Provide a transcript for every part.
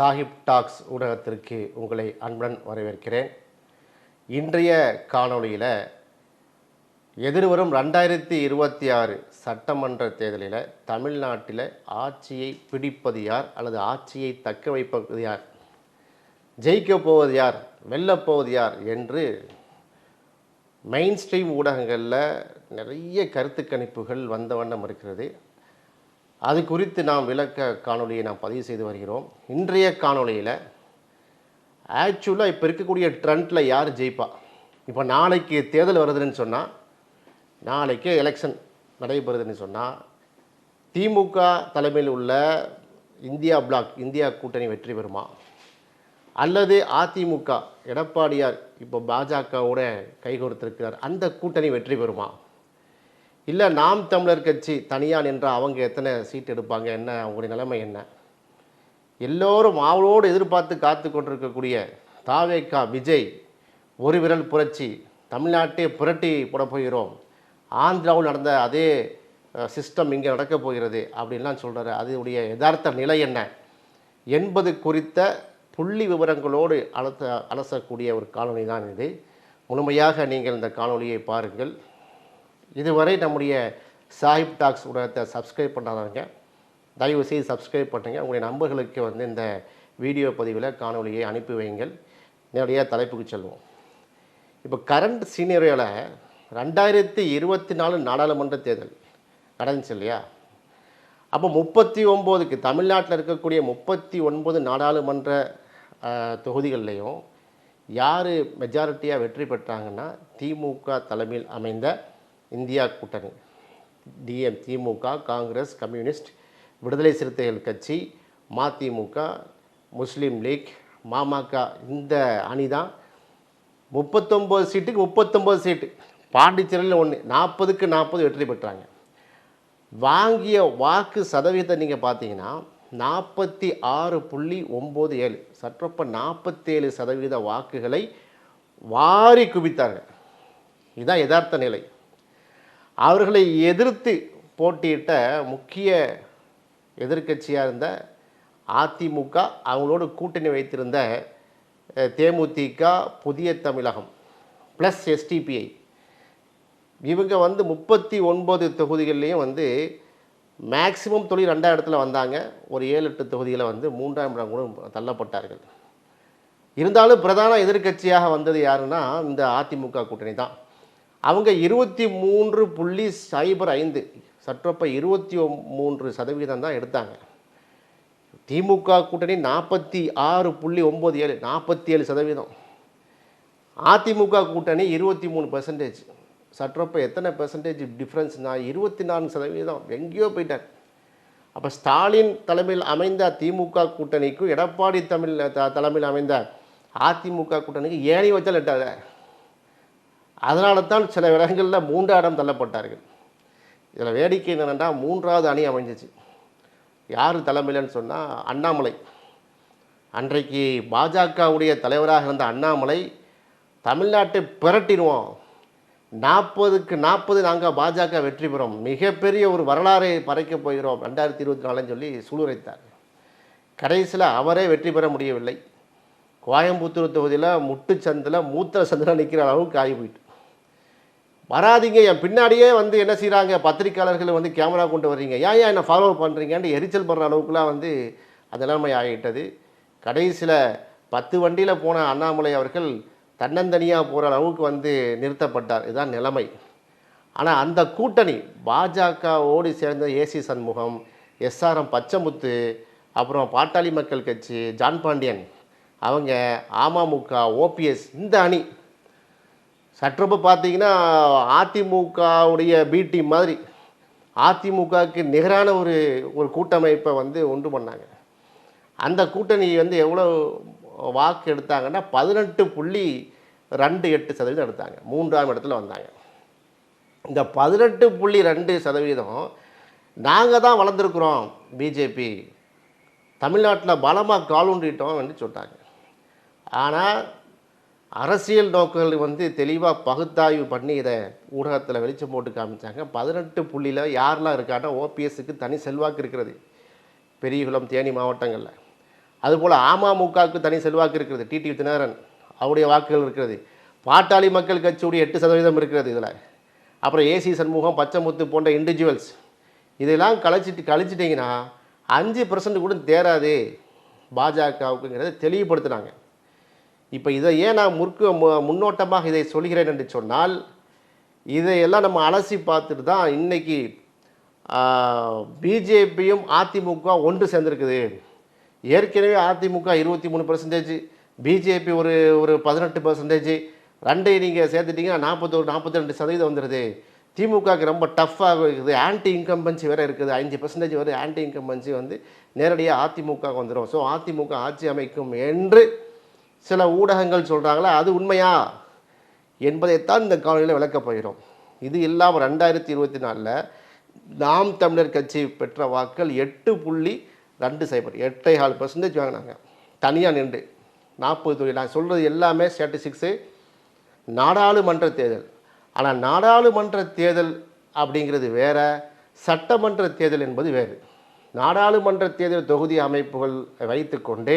Sahib tax ஊடகத்திற்கு உங்களை அன்புடன் வரவேற்கிறேன். இன்றைய காணொளியில் எதிர்வரும் ரெண்டாயிரத்தி இருபத்தி ஆறு சட்டமன்ற தேர்தலில் தமிழ்நாட்டில் ஆட்சியை பிடிப்பது யார் அல்லது ஆட்சியை தக்க வைப்பது யார்? ஜெயிக்கப் போவது யார்? வெல்லப்போவது யார்? என்று மெயின் ஸ்ட்ரீம் ஊடகங்களில் நிறைய கருத்து கணிப்புகள் வந்த வண்ணம் இருக்கிறது. அது குறித்து நாம் விளக்க காணொலியை நாம் பதிவு செய்து வருகிறோம். இன்றைய காணொளியில் ஆக்சுவலாக இப்போ இருக்கக்கூடிய ட்ரெண்டில் யார் ஜெயிப்பா? இப்போ நாளைக்கு தேர்தல் வருதுன்னு சொன்னால் நாளைக்கு எலெக்ஷன் நடைபெறுதுன்னு சொன்னால் திமுக தலைமையில் உள்ள இந்தியா பிளாக் இந்தியா கூட்டணி வெற்றி பெறுமா? அல்லது அதிமுக எடப்பாடியார் இப்போ பாஜகவோட கைகோர்த்திருக்கிறார் அந்த கூட்டணி வெற்றி பெறுமா? இல்லை நாம் தமிழர் கட்சி தனியாக நின்றால் அவங்க எத்தனை சீட் எடுப்பாங்க? என்ன? அவங்களுடைய நிலைமை என்ன? எல்லோரும் ஆவலோடு எதிர்பார்த்து காத்து கொண்டிருக்கக்கூடிய தாவேக்கா விஜய் ஒரு விரல் புரட்சி தமிழ்நாட்டே புரட்டி போட போகிறோம். ஆந்திராவில் நடந்த அதே சிஸ்டம் இங்கே நடக்கப் போகிறது அப்படின்லாம் சொல்கிறாரு அதனுடைய யதார்த்த நிலை என்ன? என்பது குறித்த புள்ளி விவரங்களோடு அலச அலசக்கூடிய ஒரு காணொலி தான் இது. முழுமையாக நீங்கள் இந்த காணொலியை பாருங்கள். இதுவரை நம்முடைய சாஹிப் டாக்ஸ் ஊடகத்தை சப்ஸ்கிரைப் பண்ணாதவங்க தயவு செய்து சப்ஸ்கிரைப் பண்ணுங்கள் உங்களுடைய நண்பர்களுக்கு வந்து இந்த வீடியோ பதிவில் காணொளியை அனுப்பி வைங்கள் நேரடியாக தலைப்புக்கு செல்வோம். இப்போ கரண்ட் சீனியரில் ரெண்டாயிரத்தி இருபத்தி நாலு நாடாளுமன்ற தேர்தல் நடந்துச்சு இல்லையா? அப்போ முப்பத்தி ஒம்போதுக்கு தமிழ்நாட்டில் இருக்கக்கூடிய முப்பத்தி ஒன்பது நாடாளுமன்ற தொகுதிகள்லையும் யார் மெஜாரிட்டியாக வெற்றி பெற்றாங்கன்னா திமுக தலைமையில் அமைந்த இந்தியா கூட்டணி. டிஎம் திமுக காங்கிரஸ் கம்யூனிஸ்ட் விடுதலை சிறுத்தைகள் கட்சி மதிமுக முஸ்லீம் லீக் மாமக இந்த அணி தான் முப்பத்தொம்போது சீட்டுக்கு முப்பத்தொம்போது சீட்டு. பாண்டிச்சேரியில் ஒன்று நாற்பதுக்கு நாற்பது வெற்றி பெற்றாங்க. வாங்கிய வாக்கு சதவீதத்தை நீங்கள் பார்த்தீங்கன்னா நாற்பத்தி ஆறு புள்ளி ஒம்பது ஏழு சற்றப்ப நாற்பத்தேழு சதவீத வாக்குகளை வாரி குவித்தார்கள். இதுதான் யதார்த்த நிலை. அவர்களை எதிர்த்து போட்டியிட்ட முக்கிய எதிர்க்கட்சியாக இருந்த அதிமுக அவங்களோடு கூட்டணி வைத்திருந்த தேமுதிக புதிய தமிழகம் ப்ளஸ் எஸ்டிபிஐ இவங்க வந்து முப்பத்தி ஒன்பது தொகுதிகள்லேயும் வந்து மேக்சிமம் தொழில் ரெண்டாம் இடத்துல வந்தாங்க. ஒரு ஏழு எட்டு தொகுதியில் வந்து மூன்றாம் இடம் கூட தள்ளப்பட்டார்கள். இருந்தாலும் பிரதான எதிர்க்கட்சியாக வந்தது யாருன்னா இந்த அதிமுக கூட்டணி தான். அவங்க இருபத்தி மூன்று புள்ளி சைபர் ஐந்து. சற்றொப்ப இருபத்தி மூன்று சதவீதம் தான் எடுத்தாங்க. திமுக கூட்டணி நாற்பத்தி ஆறு புள்ளி ஒம்பது ஏழு நாற்பத்தி ஏழு சதவீதம். அதிமுக கூட்டணி இருபத்தி மூணு பர்சன்டேஜ் சற்றொப்ப எத்தனை பெர்சன்டேஜ் டிஃப்ரென்ஸ்னா இருபத்தி நான்கு சதவீதம். எங்கேயோ போயிட்டார் அப்போ ஸ்டாலின் தலைமையில் அமைந்த திமுக கூட்டணிக்கும் எடப்பாடி தமிழ் த தலைமையில் அமைந்த அதிமுக கூட்டணிக்கு ஏணி வச்சால் எட்டாத அதனால தான் சில இடங்களில் மூன்றாம் இடம் தள்ளப்பட்டார்கள். இதில் வேடிக்கை என்னென்னா மூன்றாவது அணி அமைஞ்சிச்சு. யார் தலைமையிலன்னு சொன்னால் அண்ணாமலை. அன்றைக்கு பாஜகவுடைய தலைவராக இருந்த அண்ணாமலை தமிழ்நாட்டை பிரட்டிடுவோம் நாற்பதுக்கு நாற்பது நாங்கள் பாஜக வெற்றி பெறோம். மிகப்பெரிய ஒரு வரலாறை பறைக்கப் போகிறோம் ரெண்டாயிரத்தி இருபத்தி நாலுன்னு சொல்லி சூளுரைத்தார். கடைசியில் அவரே வெற்றி பெற முடியவில்லை. கோயம்புத்தூர் தொகுதியில் முட்டுச்சந்தில் மூத்த சந்தில் நிற்கிற அளவுக்கு ஆகி போயிட்டு வராதீங்க. என் பின்னாடியே வந்து என்ன செய்கிறாங்க பத்திரிக்கையாளர்கள் வந்து கேமரா கொண்டு வர்றீங்க. ஏன் ஏன் என்னை ஃபாலோ பண்ணுறீங்கன்னு எரிச்சல் பண்ணுற அளவுக்குலாம் வந்து அது நிலைமை ஆகிட்டது. கடைசியில் பத்து வண்டியில் போன அண்ணாமலை அவர்கள் தன்னந்தனியாக போகிற அளவுக்கு வந்து நிறுத்தப்பட்டார். இதுதான் நிலைமை. ஆனால் அந்த கூட்டணி பாஜகவோடு சேர்ந்த ஏசி சண்முகம் எஸ்ஆர்எம் பச்சமுத்து அப்புறம் பாட்டாளி மக்கள் கட்சி ஜான் பாண்டியன் அவங்க அமமுக ஓபிஎஸ் இந்த அணி சற்றப்ப பார்த்தீங்கன்னா அதிமுகவுடைய பி டீம் மாதிரி அதிமுகவுக்கு நிகரான ஒரு ஒரு கூட்டமைப்பை வந்து உண்டு பண்ணாங்க. அந்த கூட்டணி வந்து எவ்வளோ வாக்கு எடுத்தாங்கன்னா பதினெட்டு புள்ளி ரெண்டு எட்டு சதவீதம் எடுத்தாங்க. மூன்றாம் இடத்துல வந்தாங்க. இந்த பதினெட்டு புள்ளி ரெண்டு சதவீதம் நாங்கள் தான் வளர்ந்துருக்குறோம் பிஜேபி தமிழ்நாட்டில் பலமாக காலூண்டிட்டோம் என்று சொல்லிட்டாங்க. ஆனால் அரசியல் நோக்கங்கள் வந்து தெளிவாக பகுத்தாய்வு பண்ணி இதை ஊடகத்தில் வெளிச்சம் போட்டு காமிச்சாங்க. பதினெட்டு புள்ளியில் யாரெலாம் இருக்கான்னா ஓபிஎஸ்க்கு தனி செல்வாக்கு இருக்கிறது. பெரியகுளம் தேனி மாவட்டங்களில். அதுபோல் அமமுகவுக்கு தனி செல்வாக்கு இருக்கிறது. டிடி தினகரன் அவருடைய வாக்குகள் இருக்கிறது. பாட்டாளி மக்கள் கட்சியுடைய எட்டு சதவீதம் இருக்கிறது இதில். அப்புறம் ஏசி சண்முகம் பச்சைமுத்து போன்ற இண்டிவிஜுவல்ஸ் இதெல்லாம் கழிச்சிட்டு கழிச்சிட்டிங்கன்னா அஞ்சு பர்சன்ட் கூட தேராது பாஜகவுக்குங்கிறத தெளிவுபடுத்துனாங்க. இப்போ இதை ஏன் நான் முற்கு மு- முன்னோட்டமாக இதை சொல்கிறேன் என்று சொன்னால் இதையெல்லாம் நம்ம அலசி பார்த்துட்டு தான் இன்னைக்கு பிஜேபியும் அதிமுக ஒன்று சேர்ந்துருக்குது. ஏற்கனவே அதிமுக இருபத்தி மூணு பர்சன்டேஜ் பிஜேபி ஒரு ஒரு பதினெட்டு பர்சன்டேஜ் ரெண்டையும் நீங்கள் சேர்த்துட்டிங்கன்னா நாற்பத்தோரு நாற்பத்தி ரெண்டு சதவீதம் வந்துடுது திமுகவுக்கு ரொம்ப டஃப்பாக இருக்குது. ஆன்டி இன்கம்பன்சி வேறு இருக்குது. அஞ்சு பர்சன்டேஜ் வரை ஆன்டி இன்கம்பன்சி வந்து நேரடியாக அதிமுக வந்துடும் ஸோ அதிமுக ஆட்சி அமைக்கும் என்று சில ஊடகங்கள் சொல்கிறாங்களா அது உண்மையா? என்பதைத்தான் இந்த காலையில் விளக்கப் போகிறோம். இது இல்லாமல் ரெண்டாயிரத்தி இருபத்தி நாலில் நாம் தமிழர் கட்சி பெற்ற வாக்கள் எட்டு புள்ளி ரெண்டு சைபர் எட்டை கால் பர்சன்டேஜ் வாங்கினாங்க. தனியாக நின்று. நாற்பது தொழில் நான் சொல்கிறது எல்லாமே ஸ்டாட்டிஸ்டிக்ஸு நாடாளுமன்ற தேர்தல். ஆனால் நாடாளுமன்ற தேர்தல் அப்படிங்கிறது வேறு சட்டமன்ற தேர்தல் என்பது வேறு. நாடாளுமன்ற தேர்தல் தொகுதி அமைப்புகள் வைத்துக்கொண்டு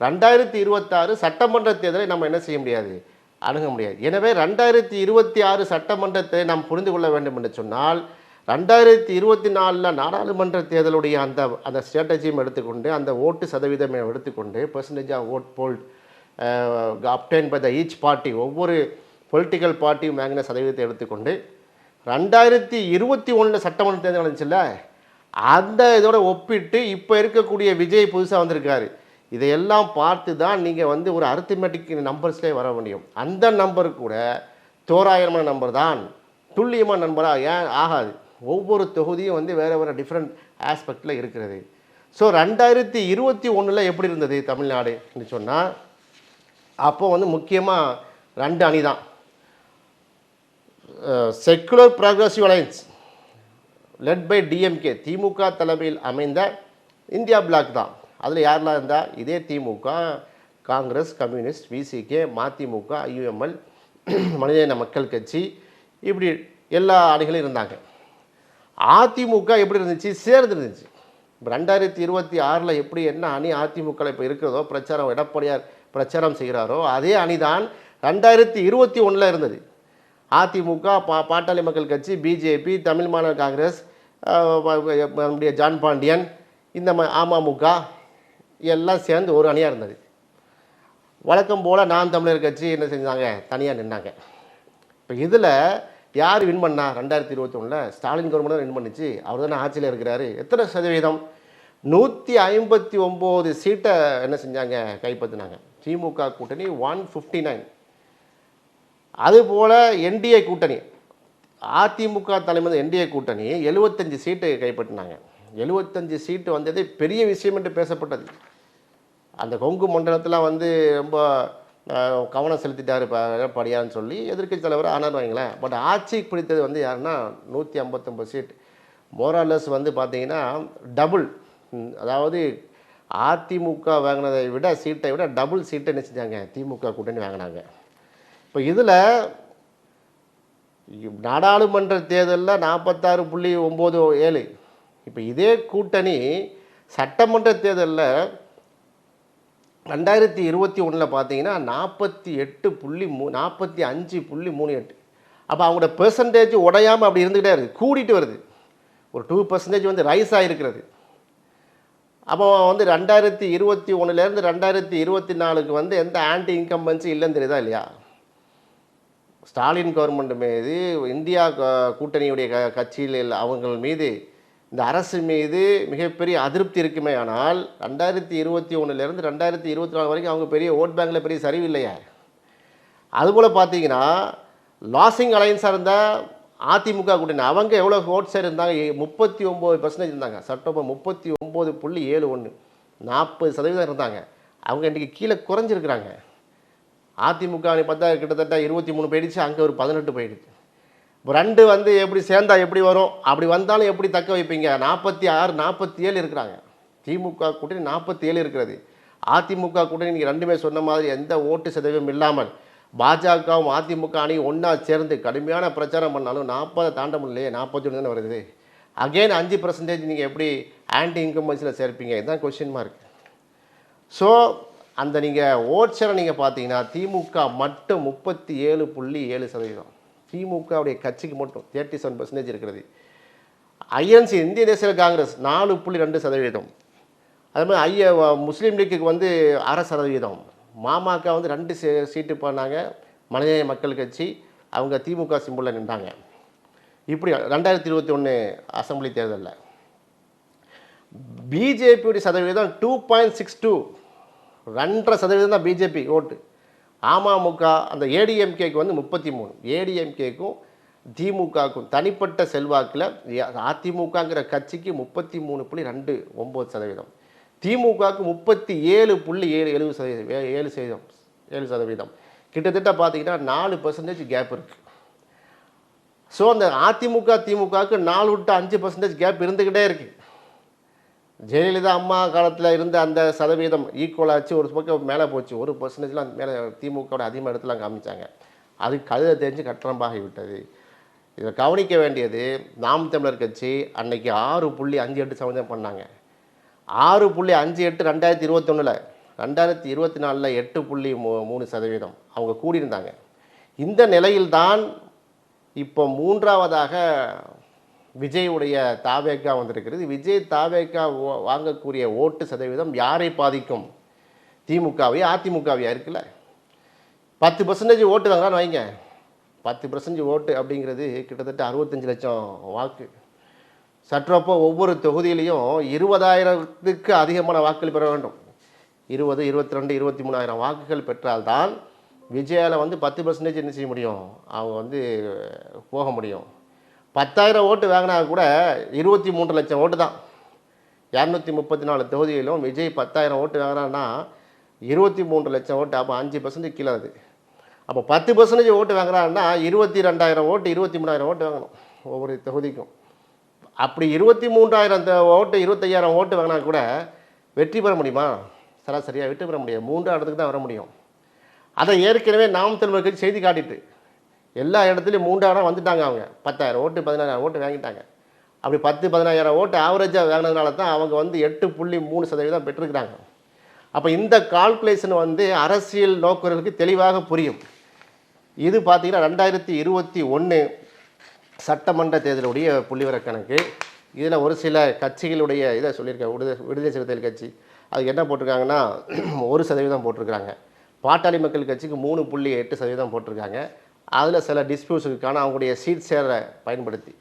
ரெண்டாயிரத்தி இருபத்தாறு சட்டமன்ற தேர்தலை நம்ம என்ன செய்ய முடியாது? அணுக முடியாது. எனவே ரெண்டாயிரத்தி இருபத்தி ஆறு சட்டமன்றத்தை நாம் புரிந்து கொள்ள வேண்டும் என்று சொன்னால் ரெண்டாயிரத்தி இருபத்தி நாலில் நாடாளுமன்ற தேர்தலுடைய அந்த அந்த ஸ்ட்ராட்டஜியும் எடுத்துக்கொண்டு அந்த ஓட்டு சதவீதம் எடுத்துக்கொண்டு percentage of vote polled obtained by the each party ஒவ்வொரு பொலிட்டிக்கல் பார்ட்டியும் வாங்கின சதவீதத்தை எடுத்துக்கொண்டு ரெண்டாயிரத்தி இருபத்தி ஒன்றில் சட்டமன்ற தேர்தல் நடந்துச்சுல்ல? அந்த இதோட ஒப்பிட்டு இப்போ இருக்கக்கூடிய விஜய் புதுசாக வந்திருக்காரு. இதையெல்லாம் பார்த்து தான் நீங்கள் வந்து ஒரு அரித்மெட்டிக் நம்பர்ஸ்லேயே வர முடியும். அந்த நம்பர் கூட தோராயிரமான நம்பர் தான். துல்லியமாக நம்பராக ஏன் ஆகாது. ஒவ்வொரு தொகுதியும் வந்து வேறு வேறு டிஃப்ரெண்ட் ஆஸ்பெக்டில் இருக்கிறது. ஸோ ரெண்டாயிரத்தி இருபத்தி ஒன்றில் எப்படி இருந்தது தமிழ்நாடுன்னு சொன்னால் அப்போ வந்து முக்கியமாக ரெண்டு அணி தான். Secular progressive alliance led by DMK DMK தலைமையில் அமைந்த இந்தியா பிளாக் தான். அதில் யாரெல்லாம் இருந்தால் இதே திமுக காங்கிரஸ் கம்யூனிஸ்ட் விசிகே மதிமுக ஐயுஎம்எல் மனிதன மக்கள் கட்சி இப்படி எல்லா அணிகளும் இருந்தாங்க. அதிமுக எப்படி இருந்துச்சு? சேர்ந்து இருந்துச்சு. இப்போ ரெண்டாயிரத்தி இருபத்தி ஆறில் எப்படி என்ன அணி அதிமுக இப்போ இருக்கிறதோ பிரச்சாரம் எடப்பாடியார் பிரச்சாரம் செய்கிறாரோ அதே அணி தான் ரெண்டாயிரத்தி இருபத்தி ஒன்றில் இருந்தது. அதிமுக பா பாட்டாளி மக்கள் கட்சி பிஜேபி தமிழ் மாநில காங்கிரஸ் நம்முடைய ஜான் பாண்டியன் இந்த ம அமமுக எல்லாம் சேர்ந்து ஒரு அணியாக இருந்தது. வழக்கம் போல் நான் தமிழர் கட்சி என்ன செஞ்சாங்க? தனியாக நின்னாங்க. இப்போ இதில் யார் வின் பண்ணா? ரெண்டாயிரத்தி இருபத்தி ஒன்றில் ஸ்டாலின் கவர்மெண்ட் வின் பண்ணுச்சு. அவர் தானே ஆட்சியில் இருக்கிறாரு. எத்தனை சதவீதம்? நூற்றி ஐம்பத்தி ஒம்பது சீட்டை என்ன செஞ்சாங்க? கைப்பற்றினாங்க. திமுக கூட்டணி ஒன் ஃபிஃப்டி நைன் அதுபோல் என்டிஏ கூட்டணி. அதிமுக தலைமை என்டிஏ கூட்டணி. எழுபத்தஞ்சு சீட்டு கைப்பற்றினாங்க. எழுபத்தஞ்சு சீட்டு வந்ததே பெரிய விஷயம் என்று பேசப்பட்டது. அந்த கொங்கு மண்டலத்தில் வந்து ரொம்ப கவனம் செலுத்திட்டார் இப்போ படியான்னு சொல்லி எதிர்க்கட்சி தலைவர் ஆனார் வைங்களேன். பட் ஆட்சி பிடித்தது வந்து யாருன்னா நூற்றி ஐம்பத்தொம்பது சீட். மோராலஸ் வந்து பார்த்தீங்கன்னா டபுள் அதாவது அதிமுக வாங்கினதை விட சீட்டை விட டபுள் சீட்டை என்ன செஞ்சாங்க திமுக கூட்டணி வாங்கினாங்க. இப்போ இதில் நாடாளுமன்ற தேர்தலில் நாற்பத்தாறு புள்ளி ஒம்பது ஏழு. இப்போ இதே கூட்டணி சட்டமன்ற தேர்தலில் ரெண்டாயிரத்தி இருபத்தி ஒன்றில் பார்த்தீங்கன்னா நாற்பத்தி எட்டு புள்ளி மூ நாற்பத்தி அஞ்சு புள்ளி மூணு எட்டு. அப்போ அவங்களோட பெர்சன்டேஜ் உடையாமல் அப்படி இருந்துக்கிட்டே இருக்குது கூடிட்டு வருது. ஒரு டூ பர்சன்டேஜ் வந்து ரைஸ் ஆகிருக்கிறது அப்போ வந்து ரெண்டாயிரத்தி இருபத்தி ஒன்றுலேருந்து ரெண்டாயிரத்தி இருபத்தி நாலுக்கு வந்து எந்த ஆன்டி இன்கம்பன்சி இல்லைன்னு தெரியுதா இல்லையா? ஸ்டாலின் கவர்மெண்ட் மீது இந்தியா கூட்டணியுடைய க கட்சியில் அவங்கள் மீது இந்த அரசு மீது மிகப்பெரிய அதிருப்தி இருக்குமே ஆனால் ரெண்டாயிரத்தி இருபத்தி ஒன்றுலேருந்து ரெண்டாயிரத்தி இருபத்தி நாலு வரைக்கும் அவங்க பெரிய ஓட் பேங்கில் பெரிய சரிவு இல்லையா அதுபோல் பார்த்தீங்கன்னா லாசிங் அலையன்ஸாக இருந்தால் அதிமுக கூட்டணி. அவங்க எவ்வளோ ஓட் இருந்தாங்க? முப்பத்தி ஒம்பது பர்சன்டேஜ் இருந்தாங்க. செப்டம்பர் முப்பத்தி ஒம்பது புள்ளி ஏழு ஒன்று நாற்பது சதவீதம் இருந்தாங்க. அவங்க இன்றைக்கி கீழே குறைஞ்சிருக்கிறாங்க. அதிமுக பார்த்தா கிட்டத்தட்ட இருபத்தி மூணு போயிடுச்சு. அங்கே ஒரு பதினெட்டு போயிடுச்சு. ரெண்டு வந்து எப்படி சேர்ந்தா எப்படி வரும்? அப்படி வந்தாலும் எப்படி தக்க வைப்பீங்க? நாற்பத்தி ஆறு நாற்பத்தி ஏழு இருக்கிறாங்க. திமுக கூட்டணி நாற்பத்தி ஏழு இருக்கிறது. அதிமுக கூட்டணி நீங்கள் ரெண்டுமே சொன்ன மாதிரி எந்த ஓட்டு சதவீதம் இல்லாமல் பாஜகவும் அதிமுக அணியும் ஒன்றா சேர்ந்து கடுமையான பிரச்சாரம் பண்ணாலும் நாற்பதை தாண்ட முடியலையே நாற்பத்தி ஒன்று தானே வருது. அகைன் அஞ்சு பர்சன்டேஜ் நீங்கள் எப்படி ஆன்டி இன்கம்பன்ஸில் சேர்ப்பீங்க? இதுதான் கொஷின் மார்க் ஸோ அந்த நீங்கள் ஓட்சரை நீங்கள் பார்த்தீங்கன்னா திமுக மட்டும் முப்பத்தி ஏழு புள்ளி ஏழு சதவீதம். திமுகவுடைய கட்சிக்கு மட்டும் தேர்ட்டி செவன் பர்சன்டேஜ் இருக்கிறது. ஐஎன்சி இந்திய தேசிய காங்கிரஸ் நாலு புள்ளி ரெண்டு சதவீதம். அது மாதிரி ஐய முஸ்லீம் லீக்குக்கு வந்து அரை சதவீதம். மாமாக்க வந்து ரெண்டு சீ- சீட்டு பண்ணாங்க. மனிதநேய மக்கள் கட்சி அவங்க திமுக சிம்பிளில் நின்றாங்க. இப்படி ரெண்டாயிரத்தி இருபத்தி ஒன்று அசம்பிளி தேர்தலில். பிஜேபியுடைய சதவீதம் டூ பாயிண்ட் சிக்ஸ் டூ ரெண்டரை சதவீதம் தான் பிஜேபி ஓட்டு. அமமுக அந்த ஏடிஎம்கேக்கு வந்து முப்பத்தி மூணு. ஏடிஎம்கேக்கும் திமுகவுக்கும் தனிப்பட்ட செல்வாக்கில் அதிமுகங்கிற கட்சிக்கு முப்பத்தி மூணு புள்ளி ரெண்டு ஒம்பது சதவீதம். திமுகவுக்கு முப்பத்தி ஏழு புள்ளி ஏழு எழுபது சதவீதம் ஏழு சதவீதம் ஏழு சதவீதம். கிட்டத்தட்ட பார்த்தீங்கன்னா நாலு பர்சன்டேஜ் கேப் இருக்குது ஸோ அந்த அதிமுக திமுகவுக்கு நாலு விட்டு அஞ்சு பர்சன்டேஜ் கேப் இருந்துக்கிட்டே இருக்குது ஜெயலலிதா அம்மா காலத்தில் இருந்த அந்த சதவீதம் ஈக்குவலாச்சு ஒரு பக்கம் மேலே போச்சு. ஒரு பர்சன்டேஜ்லாம் மேலே திமுகவோட அதிகமாக இடத்துல காமிச்சாங்க. அது கழுத தெரிஞ்சு கட்டணமாகி விட்டது. இதை கவனிக்க வேண்டியது நாம் தமிழர் கட்சி அன்னைக்கு ஆறு புள்ளி அஞ்சு எட்டு சதவீதம் பண்ணாங்க. ஆறு புள்ளி அஞ்சு எட்டு ரெண்டாயிரத்தி இருபத்தொன்னில் ரெண்டாயிரத்தி இருபத்தி நாலில் எட்டு புள்ளி மூ மூணு சதவீதம் அவங்க கூடியிருந்தாங்க. இந்த நிலையில்தான் இப்போ மூன்றாவதாக விஜயுடைய தாவேக்கா வந்திருக்கிறது. விஜய் தாவேக்கா ஓ- வாங்கக்கூடிய ஓட்டு சதவீதம் யாரை பாதிக்கும்? திமுகவையா அதிமுகவையா இருக்குல்ல? பத்து பர்சன்டேஜ் ஓட்டு வாங்கலாம்னு வைங்க. பத்து பர்சன்டேஜ் ஓட்டு அப்படிங்கிறது கிட்டத்தட்ட அறுபத்தஞ்சு லட்சம் வாக்கு. சற்றப்போ ஒவ்வொரு தொகுதியிலையும் இருபதாயிரத்துக்கு அதிகமான வாக்குகள் பெற வேண்டும். இருபது இருபத்தி ரெண்டு இருபத்தி மூணாயிரம் வாக்குகள் பெற்றால்தான் விஜயாவில் வந்து பத்து பர்சன்டேஜ் என்ன செய்ய முடியும்? அவங்க வந்து போக முடியும். பத்தாயிரம் ஓட்டு வாங்கினா கூட இருபத்தி மூன்று லட்சம் ஓட்டு தான். இரநூத்தி முப்பத்தி நாலு தொகுதியிலும் விஜய் பத்தாயிரம் ஓட்டு வாங்குறான்னா இருபத்தி மூன்று லட்சம் ஓட்டு அப்போ அஞ்சு பர்சன்டேஜ் கீழே அது அப்போ பத்து பர்சன்டேஜ் ஓட்டு வாங்குறான்னா இருபத்தி ரெண்டாயிரம் ஓட்டு இருபத்தி மூணாயிரம் ஓட்டு வாங்கணும் ஒவ்வொரு தொகுதிக்கும். அப்படி இருபத்தி மூன்றாயிரம் ஓட்டு இருபத்தையாயிரம் ஓட்டு வாங்கினா கூட வெற்றி பெற முடியுமா? சராசரியாக வெற்றி பெற முடியாது. மூன்றாம் இடத்துக்கு தான் வர முடியும். அதை ஏற்கனவே நாம் தமிழர் கட்சி செய்தி காட்டிட்டு எல்லா இடத்துலையும் மூன்றாயிரம் வந்துட்டாங்க அவங்க. பத்தாயிரம் ஓட்டு பதினாயிரம் ஓட்டு வாங்கிட்டாங்க. அப்படி பத்து பதினாயிரம் ஓட்டு ஆவரேஜாக வாங்கினதுனால தான் அவங்க வந்து எட்டு புள்ளி மூணு சதவீதம் பெற்றிருக்கிறாங்க. அப்போ இந்த கால்குலேஷன் வந்து அரசியல் நோக்கர்களுக்கு தெளிவாக புரியும். இது பார்த்தீங்கன்னா ரெண்டாயிரத்தி இருபத்தி ஒன்று சட்டமன்ற தேர்தலுடைய புள்ளிவர கணக்கு. இதில் ஒரு சில கட்சிகளுடைய இதை சொல்லியிருக்கேன் விடுதலை விடுதலை சிறுத்தைகள் கட்சி. அது என்ன போட்டிருக்காங்கன்னா ஒரு சதவீதம் போட்டிருக்கிறாங்க. பாட்டாளி மக்கள் கட்சிக்கு மூணு புள்ளி எட்டு சதவீதம் போட்டிருக்காங்க. அதில் சில டிஸ்பியூட்ஸுக்கான அவங்களுடைய சீட் சேரை பயன்படுத்தி.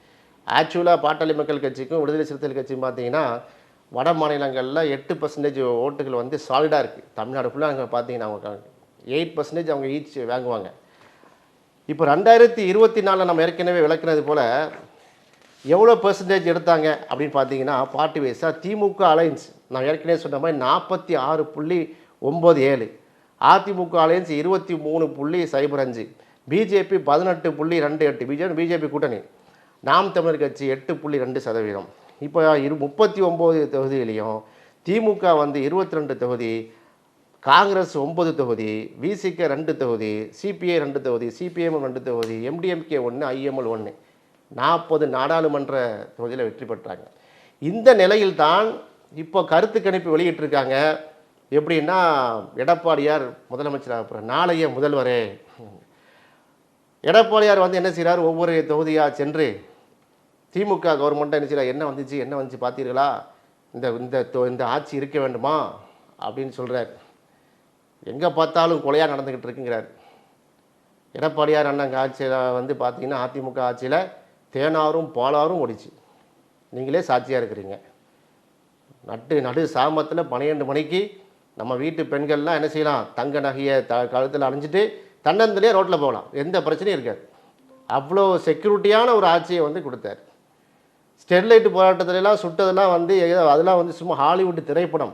ஆக்சுவலாக பாட்டாளி மக்கள் கட்சிக்கும் விடுதலை சிறுத்தைகள் கட்சியும் பார்த்தீங்கன்னா வட மாநிலங்களில் எட்டு பர்சன்டேஜ் ஓட்டுகள் வந்து சாலிடாக இருக்குது தமிழ்நாடு ஃபுல்லாக அங்கே பார்த்தீங்கன்னா அவங்க எயிட் பர்சன்டேஜ் அவங்க ஈச் வாங்குவாங்க. இப்போ ரெண்டாயிரத்தி இருபத்தி நாலில் நம்ம ஏற்கனவே விளக்குனது போல் எவ்வளோ பெர்சன்டேஜ் எடுத்தாங்க அப்படின்னு பார்த்தீங்கன்னா பார்ட்டி வைஸாக திமுக அலையன்ஸ் நான் ஏற்கனவே சொன்ன மாதிரி நாற்பத்தி ஆறு புள்ளி ஒம்பது ஏழு. அதிமுக அலையன்ஸ் இருபத்தி மூணு புள்ளி சைபர் அஞ்சு. பிஜேபி பதினெட்டு புள்ளி ரெண்டு எட்டு பிஜேபி பிஜேபி கூட்டணி. நாம் தமிழர் கட்சி எட்டு புள்ளி ரெண்டு சதவீதம். இப்போ இரு முப்பத்தி ஒம்பது தொகுதியிலையும் திமுக வந்து இருபத்தி ரெண்டு தொகுதி காங்கிரஸ் ஒம்பது தொகுதி விசிக ரெண்டு தொகுதி சிபிஐ ரெண்டு தொகுதி சிபிஎம் ரெண்டு தொகுதி எம்டிஎம்கே ஒன்று ஐஎம்எல் ஒன்று நாற்பது நாடாளுமன்ற தொகுதியில் வெற்றி பெற்றாங்க. இந்த நிலையில்தான் இப்போ கருத்து கணிப்பு வெளியிட்டிருக்காங்க. எப்படின்னா எடப்பாடியார் முதலமைச்சராக போகிறார் நாளைய முதல்வரே. எடப்பாடியார் வந்து என்ன செய்கிறார் ஒவ்வொரு தொகுதியாக சென்று திமுக கவர்மெண்ட்டை என்ன செய்யலாம் என்ன வந்துச்சு? என்ன வந்துச்சு? பார்த்தீர்களா இந்த இந்த தொ- இந்த ஆட்சி இருக்க வேண்டுமா? அப்படின்னு சொல்கிறார் எங்கே பார்த்தாலும் கொலையாக நடந்துக்கிட்டு இருக்குங்கிறார். எடப்பாடியார் அண்ணன் ஆட்சியில் வந்து பார்த்தீங்கன்னா அதிமுக ஆட்சியில் தேனாரும் பாலாரும் ஓடிச்சு. நீங்களே சாட்சியாக இருக்கிறீங்க. நட்டு நடு சாமத்தில் பன்னிரெண்டு மணிக்கு நம்ம வீட்டு பெண்கள்லாம் என்ன செய்யலாம்? தங்க நகையை த கழுத்தில் அணிஞ்சிட்டு தன்னந்திலே ரோட்டில் போகலாம். எந்த பிரச்சனையும் இருக்காது. அவ்வளோ செக்யூரிட்டியான ஒரு ஆட்சியை வந்து கொடுத்தார். ஸ்டெர்லைட் போராட்டத்துலலாம் சுட்டதெல்லாம் வந்து ஏதோ அதெல்லாம் வந்து சும்மா ஹாலிவுட் திரைப்படம்.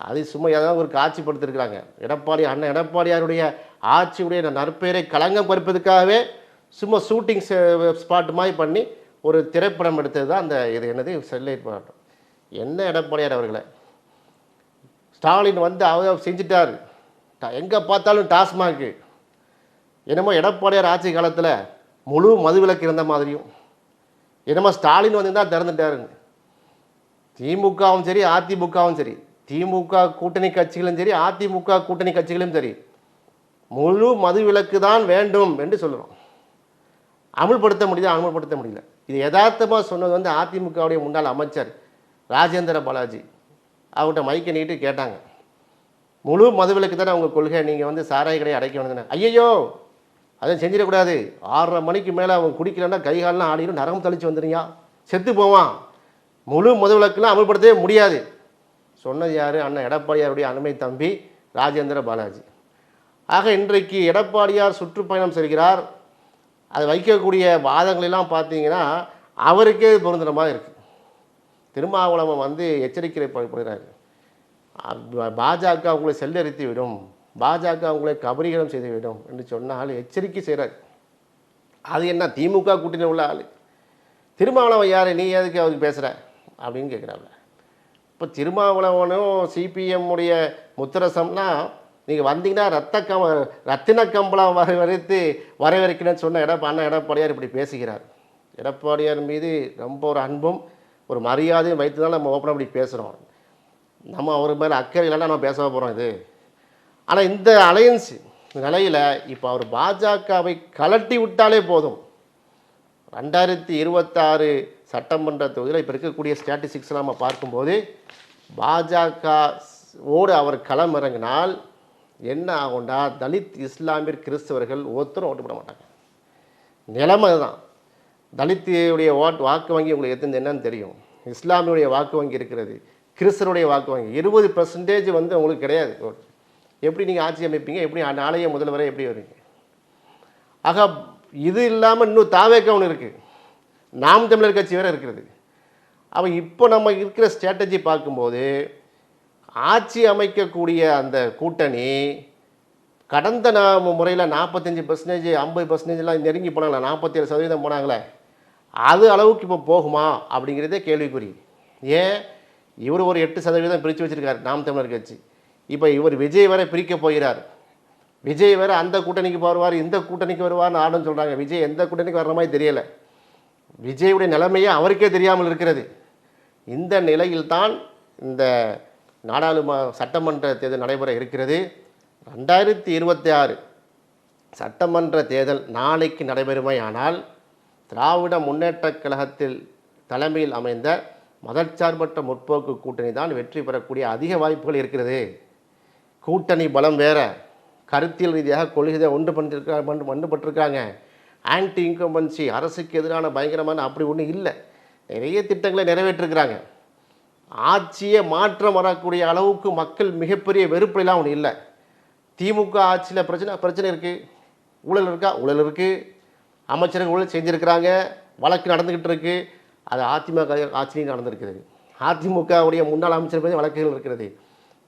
அது சும்மா ஏதாவது ஒரு காட்சிப்படுத்திருக்கிறாங்க. எடப்பாடி அண்ணன் எடப்பாடியாருடைய ஆட்சியுடைய நற்பெயரை களங்கம் பறிப்பதற்காகவே சும்மா ஷூட்டிங் ஸ்பாட் மாதிரி பண்ணி ஒரு திரைப்படம் எடுத்தது தான் அந்த இது என்னது? ஸ்டெர்லைட் போராட்டம். என்ன எடப்பாடியார் அவர்களை? ஸ்டாலின் வந்து அவர் செஞ்சிட்டார். எங்கே பார்த்தாலும் டாஸ்மாக்கு. என்னமோ எடப்பாடியார் ஆட்சி காலத்தில் முழு மதுவிலக்கு இருந்த மாதிரியும். என்னமோ ஸ்டாலின் வந்து தான் திறந்துட்டாருங்க. திமுகவும் சரி அதிமுகவும் சரி திமுக கூட்டணி கட்சிகளும் சரி அதிமுக கூட்டணி கட்சிகளும் சரி முழு மது விலக்கு தான் வேண்டும் என்று சொல்லுவோம் அமுல்படுத்த முடியுது அமுல்படுத்த முடியல. இது யதார்த்தமாக சொன்னது வந்து அதிமுகவுடைய முன்னாள் அமைச்சர் ராஜேந்திர பாலாஜி. அவர்கிட்ட மைக்கை நீட்டு கேட்டாங்க. முழு மதுவிலக்கு தானே உங்கள் கொள்கை நீங்கள் வந்து சாராய கடையை அடைக்க வேண்டியது ஐயையோ! அதை செஞ்சிடக்கூடாது. ஆறரை மணிக்கு மேலே அவன் குடிக்கலன்னா கைகாலெலாம் ஆடிடும் நரகம் தளிச்சு வந்துடுறியா? செத்து போவான். முழு மதுவிலக்குலாம் அமல்படுத்தவே முடியாது. சொன்னது யார்? அண்ணன் எடப்பாடியாருடைய அனுமை தம்பி ராஜேந்திர பாலாஜி. ஆக இன்றைக்கு எடப்பாடியார் சுற்றுப்பயணம் செல்கிறார். அது வைக்கக்கூடிய வாதங்களெல்லாம் பார்த்தீங்கன்னா அவருக்கே பொருந்தனமாக மாதிரி இருக்குது திருமாவளவன் வந்து எச்சரிக்கை படுகிறாரு பாஜக உங்களை செல்லரித்து விடும். பாஜக உங்களை கபரீகரம் செய்து விடும் என்று சொன்னால் எச்சரிக்கை செய்கிறார். அது என்ன திமுக கூட்டணி உள்ள ஆள். திருமாவளவன் யார்? நீ எதுக்கு அவருக்கு பேசுகிற அப்படின்னு கேட்குறாங்க இப்போ திருமாவளவனும் சிபிஎம் உடைய முத்தரசம்னா நீங்கள் வந்தீங்கன்னா ரத்த கம் ரத்தின கம்பளம் வரவழைத்து வரவேற்கிறேன்னு சொன்ன எடப்பா அண்ணா எடப்பாடியார் இப்படி பேசுகிறார். எடப்பாடியார் மீது ரொம்ப ஒரு அன்பும் ஒரு மரியாதையும் வைத்து தான் நம்ம ஓப்பனாக இப்படி பேசுகிறோம் நம்ம அவர் மேலே அக்கறை இல்லைன்னா நம்ம பேச போகிறோம் இது. ஆனால் இந்த அலையன்ஸ் நிலையில் இப்போ அவர் பாஜகவை கலட்டி விட்டாலே போதும். ரெண்டாயிரத்தி இருபத்தாறு சட்டமன்ற தொகுதியில் இப்போ இருக்கக்கூடிய ஸ்டாட்டிஸ்டிக்ஸ் நம்ம பார்க்கும்போது பாஜக ஓடு அவர் களம் இறங்கினால் என்ன ஆகும்டா? தலித் இஸ்லாமியர் கிறிஸ்தவர்கள் ஒருத்தரும் ஓட்டு போட மாட்டாங்க. நிலைமை தான் தலித்துடைய ஓட்டு வாக்கு வங்கி உங்களுக்கு எத்தனை என்னன்னு தெரியும். இஸ்லாமியுடைய வாக்கு வங்கி இருக்கிறது கிறிஸ்தனுடைய வாக்கு வங்கி. இருபது பர்சன்டேஜ் வந்து உங்களுக்கு கிடையாது ஓட்டு. எப்படி நீங்கள் ஆட்சி அமைப்பீங்க? எப்படி நாளைய முதல்வரை எப்படி வருவீங்க? ஆக இது இல்லாமல் இன்னும் தாவேக்க ஒன்று இருக்குது நாம் தமிழர் கட்சி வேறு இருக்கிறது. அவன் இப்போ நம்ம இருக்கிற ஸ்ட்ராட்டஜி பார்க்கும்போது ஆட்சி அமைக்கக்கூடிய அந்த கூட்டணி கடந்த நாம முறையில் நாற்பத்தஞ்சு பர்சன்டேஜ் ஐம்பது பர்சன்டேஜ்லாம் நெருங்கி போனாங்களே? நாற்பத்தேழு சதவீதம் போனாங்களே. அது அளவுக்கு இப்போ போகுமா? அப்படிங்கிறதே கேள்விக்குறி. ஏன்? இவர் ஒரு எட்டு சதவீதம் பிரித்து வச்சுருக்காரு நாம் தமிழர் கட்சி. இப்போ இவர் விஜய் வரை பிரிக்க போகிறார். விஜய் வேறு அந்த கூட்டணிக்கு வருவார் இந்த கூட்டணிக்கு வருவார்னு ஆடும் சொல்கிறாங்க விஜய் எந்த கூட்டணிக்கு வர்ற மாதிரி தெரியலை. விஜயுடைய நிலைமையே அவருக்கே தெரியாமல் இருக்கிறது. இந்த நிலையில்தான் இந்த நாடாளும சட்டமன்ற தேர்தல் நடைபெற இருக்கிறது. ரெண்டாயிரத்தி இருபத்தி ஆறு சட்டமன்ற தேர்தல் நாளைக்கு நடைபெறுமையானால் திராவிட முன்னேற்றக் கழகத்தில் தலைமையில் அமைந்த மதச்சார்பற்ற முற்போக்கு கூட்டணி தான் வெற்றி பெறக்கூடிய அதிக வாய்ப்புகள் இருக்கிறது. கூட்டணி பலம் வேறு. கருத்தியல் ரீதியாக கொள்கை ஒன்று பண்ணிருக்கா ஒன்றுபட்டிருக்காங்க ஆன்டி இன்கம்பன்சி அரசுக்கு எதிரான பயங்கரமான அப்படி ஒன்றும் இல்லை. நிறைய திட்டங்களை நிறைவேற்றிருக்கிறாங்க. ஆட்சியை மாற்றம் வரக்கூடிய அளவுக்கு மக்கள் மிகப்பெரிய வெறுப்பிலாம் ஒன்று இல்லை. திமுக ஆட்சியில் பிரச்சனை பிரச்சனை இருக்குது ஊழல் இருக்கா? ஊழல் இருக்குது அமைச்சர்கள் ஊழல் செஞ்சுருக்கிறாங்க. வழக்கு நடந்துக்கிட்டு இருக்குது அது அதிமுக ஆட்சியிலையும் நடந்திருக்குது அதிமுகவுடைய முன்னாள் அமைச்சர் மீது வழக்குகள் இருக்கிறது.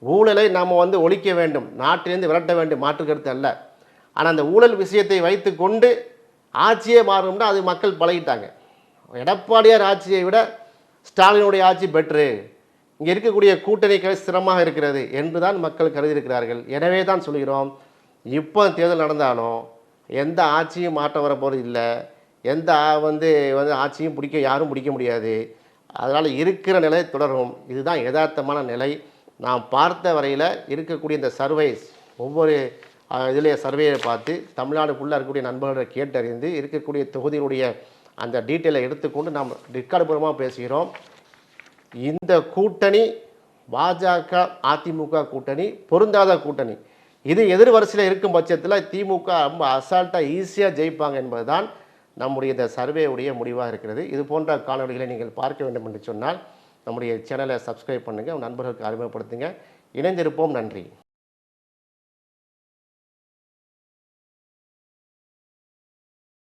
ஊழலை நாம் வந்து ஒழிக்க வேண்டும் நாட்டிலிருந்து விரட்ட வேண்டும் மாற்று கருத்து அல்ல. ஆனால் அந்த ஊழல் விஷயத்தை வைத்து கொண்டு ஆட்சியே மாறணும்னா அது மக்கள் பழகிட்டாங்க. எடப்பாடியார் ஆட்சியை விட ஸ்டாலினுடைய ஆட்சி பெட்ரு. இங்கே இருக்கக்கூடிய கூட்டணி சிரமமாக இருக்கிறது என்று தான் மக்கள் கருதியிருக்கிறார்கள். எனவே தான் சொல்கிறோம் இப்போ தேர்தல் நடந்தாலும் எந்த ஆட்சியும் மாற்றம் வரப்போகிறது இல்லை. எந்த வந்து வந்து ஆட்சியும் பிடிக்க யாரும் பிடிக்க முடியாது. அதனால் இருக்கிற நிலை தொடரும். இதுதான் யதார்த்தமான நிலை. நாம் பார்த்த வரையில் இருக்கக்கூடிய இந்த சர்வேஸ் ஒவ்வொரு இதிலே சர்வேயை பார்த்து தமிழ்நாடு ஃபுல்லாக இருக்கக்கூடிய நண்பர்களை கேட்டறிந்து இருக்கக்கூடிய தொகுதியினுடைய அந்த டீட்டெயிலை எடுத்துக்கொண்டு நாம் ரெக்கார்டுபூர்வமாக பேசுகிறோம். இந்த கூட்டணி பாஜக அதிமுக கூட்டணி பொருந்தாத கூட்டணி இது எதிர்வரிசையில் இருக்கும் பட்சத்தில் திமுக ரொம்ப அசால்ட்டாக ஈஸியாக ஜெயிப்பாங்க என்பதுதான் நம்முடைய இந்த சர்வேவுடைய முடிவாக இருக்கிறது. இது போன்ற காணொலிகளை நீங்கள் பார்க்க வேண்டும் என்று சொன்னால் நம்முடைய சேனலை சப்ஸ்கிரைப் பண்ணுங்கள் நண்பர்களுக்கு அறிமுகப்படுத்துங்க. இணைந்திருப்போம். நன்றி.